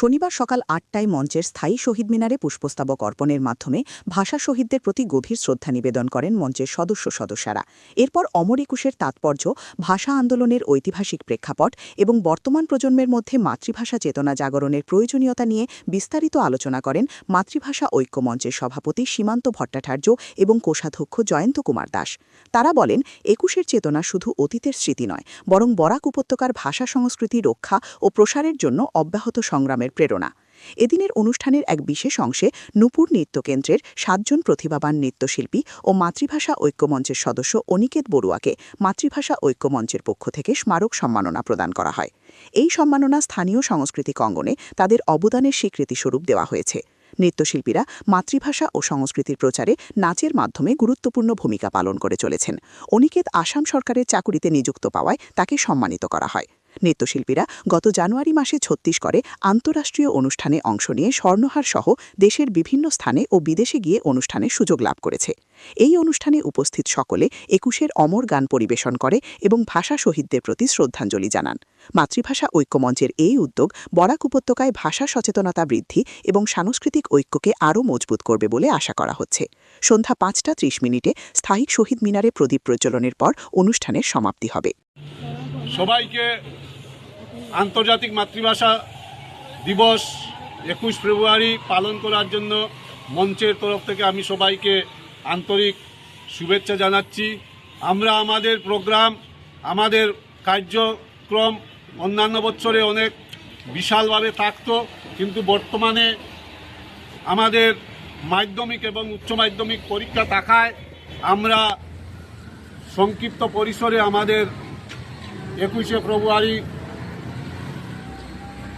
শনিবার সকাল আটটায় মঞ্চের স্থায়ী শহীদ মিনারে পুষ্পস্তবক অর্পণের মাধ্যমে ভাষা শহীদদের প্রতি গভীর শ্রদ্ধা নিবেদন করেন মঞ্চের সদস্য সদস্যরা। এরপর অমর একুশের তাৎপর্য, ভাষা আন্দোলনের ঐতিহাসিক প্রেক্ষাপট এবং বর্তমান প্রজন্মের মধ্যে মাতৃভাষা চেতনা জাগরণের প্রয়োজনীয়তা নিয়ে বিস্তারিত আলোচনা করেন মাতৃভাষা ঐক্য মঞ্চের সভাপতি সীমান্ত ভট্টাচার্য এবং কোষাধ্যক্ষ জয়ন্ত কুমার দাস। তারা বলেন, একুশের চেতনা শুধু অতীতের স্মৃতি নয়, বরং বরাক উপত্যকার ভাষা সংস্কৃতি রক্ষা ও প্রসারের জন্য অব্যাহত সংগ্রামের প্রেরণা। এদিনের অনুষ্ঠানের এক বিশেষ অংশে নূপুর নৃত্যকেন্দ্রের সাতজন প্রতিভাবান নৃত্যশিল্পী ও মাতৃভাষা ঐক্যমঞ্চের সদস্য অনিকেত বড়ুয়াকে মাতৃভাষা ঐক্যমঞ্চের পক্ষ থেকে স্মারক সম্মাননা প্রদান করা হয়। এই সম্মাননা স্থানীয় সাংস্কৃতিক অঙ্গনে তাদের অবদানের স্বীকৃতিস্বরূপ দেওয়া হয়েছে। নৃত্যশিল্পীরা মাতৃভাষা ও সংস্কৃতির প্রচারে নাচের মাধ্যমে গুরুত্বপূর্ণ ভূমিকা পালন করে চলেছেন। অনিকেত আসাম সরকারের চাকুরিতে নিযুক্ত পাওয়ায় তাকে সম্মানিত করা হয়। নৃত্যশিল্পীরা গত জানুয়ারি মাসে ছত্তিশগড়ে আন্তঃরাষ্ট্রীয় অনুষ্ঠানে অংশ নিয়ে স্বর্ণহার সহ দেশের বিভিন্ন স্থানে ও বিদেশে গিয়ে অনুষ্ঠানের সুযোগ লাভ করেছে। এই অনুষ্ঠানে উপস্থিত সকলে একুশের অমর গান পরিবেশন করে এবং ভাষা শহীদদের প্রতি শ্রদ্ধাঞ্জলি জানান। মাতৃভাষা ঐক্যমঞ্চের এই উদ্যোগ বরাক উপত্যকায় ভাষা সচেতনতা বৃদ্ধি এবং সাংস্কৃতিক ঐক্যকে আরও মজবুত করবে বলে আশা করা হচ্ছে। সন্ধ্যা পাঁচটা ত্রিশ মিনিটে স্থায়ী শহীদ মিনারে প্রদীপ প্রজ্বলনের পর অনুষ্ঠানের সমাপ্তি হবে। সবাইকে আন্তর্জাতিক মাতৃভাষা দিবস একুশ ফেব্রুয়ারি পালন করার জন্য মঞ্চের তরফ থেকে আমি সবাইকে আন্তরিক শুভেচ্ছা জানাচ্ছি। আমরা আমাদের প্রোগ্রাম, আমাদের কার্যক্রম অন্যান্য বছরে অনেক বিশালভাবে থাকতো, কিন্তু বর্তমানে আমাদের মাধ্যমিক এবং উচ্চ মাধ্যমিক পরীক্ষা থাকায় আমরা সংক্ষিপ্ত পরিসরে আমাদের একুশে ফেব্রুয়ারি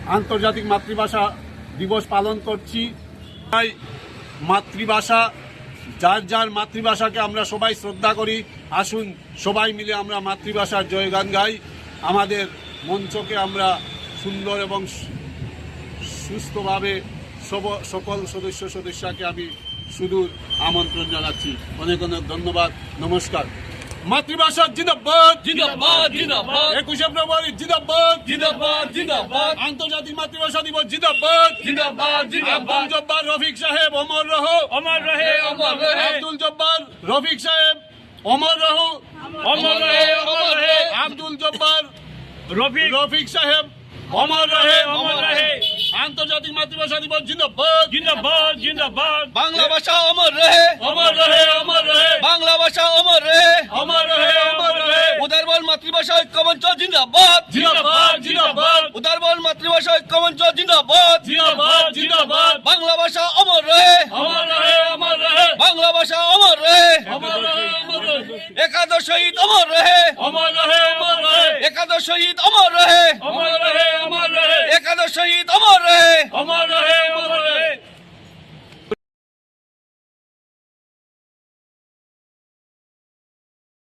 আন্তর্জাতিক মাতৃভাষা দিবস পালন করছি। তাই মাতৃভাষা, যার যার মাতৃভাষাকে আমরা সবাই শ্রদ্ধা করি, আসুন সবাই মিলে আমরা মাতৃভাষার জয়গান গাই। আমাদের মঞ্চকে আমরা সুন্দর এবং সুস্থভাবে সব- সকল সদস্য সদস্যকে আমি সুদূর আমন্ত্রণ জানাচ্ছি। অনেক অনেক ধন্যবাদ। নমস্কার। মাতৃভাষা জিন্দাবাদ। জিন্দাবাদ জিন্দাবাদ। একুশে ফেব্রুয়ারি জিন্দাবাদ। জিন্দাবাদ জিন্দাবাদ। আন্তর্জাতিক মাতৃভাষা দিবস জিন্দাবাদ। জিন্দাবাদ জিন্দাবাদ। জব্বার রফিক সাহেব অমর রহ। অমর রহে অমর রহে। আব্দুল জব্বার রফিক সাহেব অমর রহ। অমর রহে অমর রহে। আব্দুল জব্বার রফিক। রফিক সাহেব অমর রহে। অমর রহে আন্তর্জাতিক মাতৃভাষা দিবস জিন্দাবাদ। জিন্দাবাদ জিন্দাবাদ। বাংলা ভাষা অমর রহে। অমর রহে অমর রহে। মাতৃভাষা ঐক্যমঞ্চ জিন্দাবাদ জিন্দাবাদ জিন্দাবাদ বাংলা ভাষা অমর রহে অমর রহে অমর রহে বাংলা ভাষা অমর রহে অমর রহে অমর রহে একাদশ শহীদ অমর রহে অমর রহে অমর রহে একাদশ শহীদ অমর রহে অমর রহে অমর রহে একাদশ শহীদ অমর রহে অমর